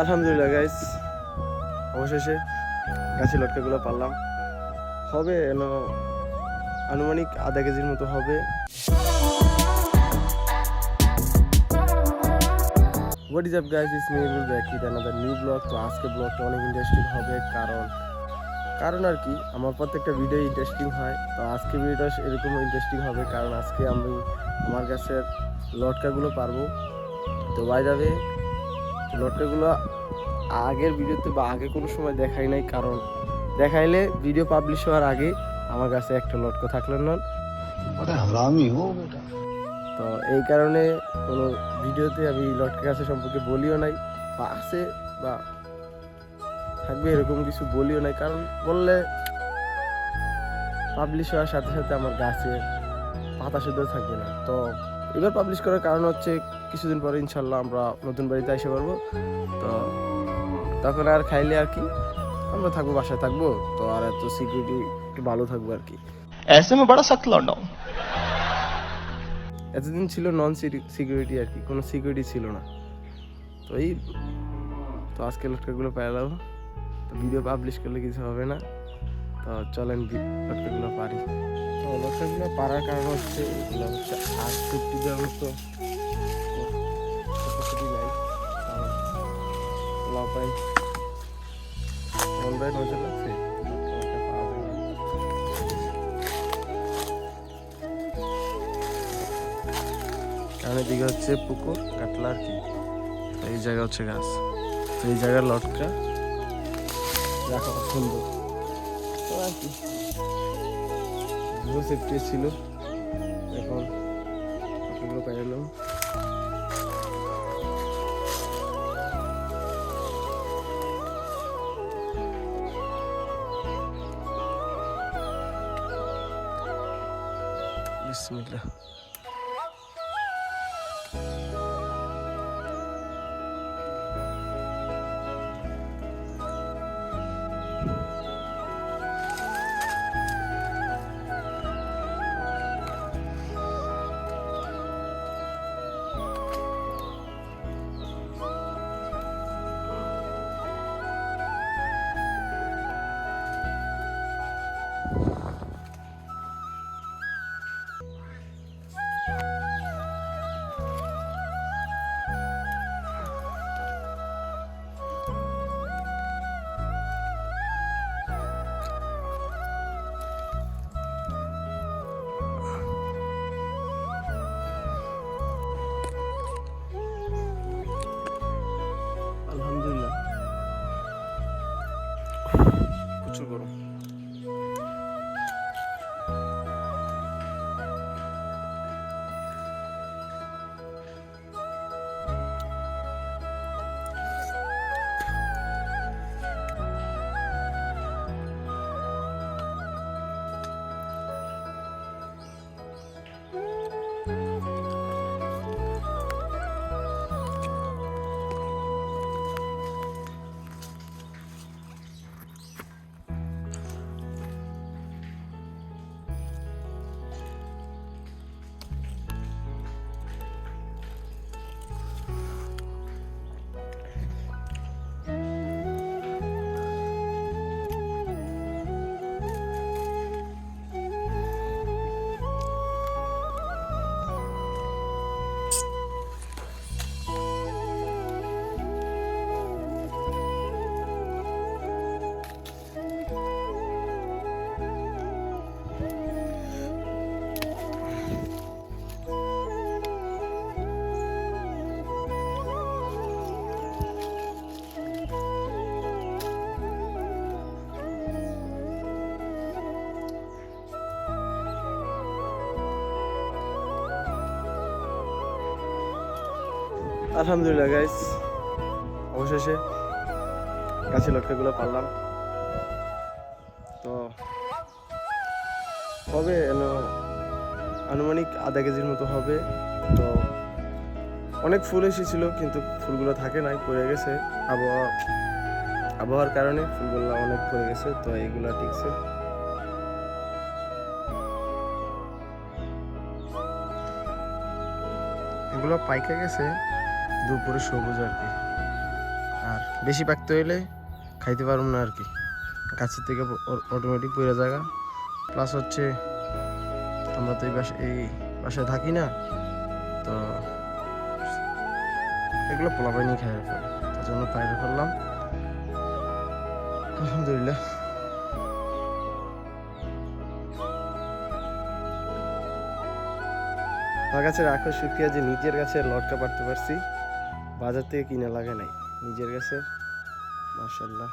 আলহামদুলিল্লাহ গাইস অবশেষে গাছের লটকাগুলো পারলাম। হবে এন, আনুমানিক আধা কেজির মতো হবে। What is up guys is me will back with another new blog তো আজকে ব্লগটা অনেক ইন্টারেস্টিং হবে, কারণ কারণ আর কি, আমার প্রত্যেকটা ভিডিও ইন্টারেস্টিং হয়। তো আজকে ভিডিওটা এরকম ইন্টারেস্টিং হবে, কারণ আজকে আমি আমার গাছের লটকাগুলো পারব। তো বাই যাবে লটেগুলো আগের ভিডিওতে বা আগে কোনো সময় দেখাই নাই কারণ দেখাইলে ভিডিও পাবলিশ হওয়ার আগে আমার কাছে একটা লটকো থাকলেন না। তো এই কারণে কোনো ভিডিওতে আমি লটকে কাছে সম্পর্কে বলিও নাই বা আছে বা থাকবে এরকম কিছু বলিও নাই কারণ বললে পাবলিশ হওয়ার সাথে সাথে আমার গাছে পাতা শুদ্ধ থাকবে না। তো এবার পাবলিশ করার কারণ হচ্ছে কিছুদিন পরে ইনশাল্লাহ আমরা নতুন বাড়িতে এসে পারব তো তখন আর খাইলে আর কি আমরা থাকব বাসায় থাকব তো আর এত সিকিউরিটি একটু ভালো থাকব আর কি। এতদিন ছিল নন সিকিউরিটি আর কি কোনো সিকিউরিটি ছিল না। তো এই তো আজকে লটকাগুলো পেলাম তো ভিডিও পাবলিশ করলে কিছু হবে না। তো চলেন লটকাগুলো পারি। তো লটকাগুলো পারার কারণ হচ্ছে এগুলো হচ্ছে আর ফিফটি দেওয়ার মতো capacity নাই কারণ লাভ পাই অনলাইন নজর আছে লটকা পাওয়া যাবে না। কারণ এদিকে হচ্ছে পুকুর কাটলা আর কি। এই জায়গা হচ্ছে গাছ। তো এই জায়গার লটকা। রাখা সুন্দর। তো আর কি। ভালো সেফটি ছিল এখন লটকাগুলো পেয়ে এলাম বিসমিল্লাহ। প্রচুর গরম। আলহামদুলিল্লাহ গাইস অবশেষে গাছের লটকাগুলো পারলাম। তো হবে, এন, আনুমানিক আধা কেজির মতো হবে। তো অনেক ফুল এসেছিল, কিন্তু ফুলগুলো থাকে নাই, পড়ে গেছে। আবহাওয়া, আবহাওয়ার কারণে ফুলগুলো অনেক পড়ে গেছে, তো এইগুলা টিকছে। এগুলো পাইকে গেছে। দুপুরে সবুজ আর কি। আর বেশি পাকতে হইলে খাইতে পারব না আর কি। গাছের থেকে অটোমেটিক পড়ে জায়গা। প্লাস হচ্ছে, আমরা তো এই বাসা এই বাসায় থাকি না, তো এগুলো পোলা পাইনি খাই ফেলে। তার জন্য পাইরে ফেললাম। আলহামদুলিল্লাহ। আমার কাছে রাখো শুকিয়ে যে নিজের গাছে লটকা পারতে পারছি। বাজার থেকে কিনে লাগে নাই। নিজের গাছে মার্শাল্লাহ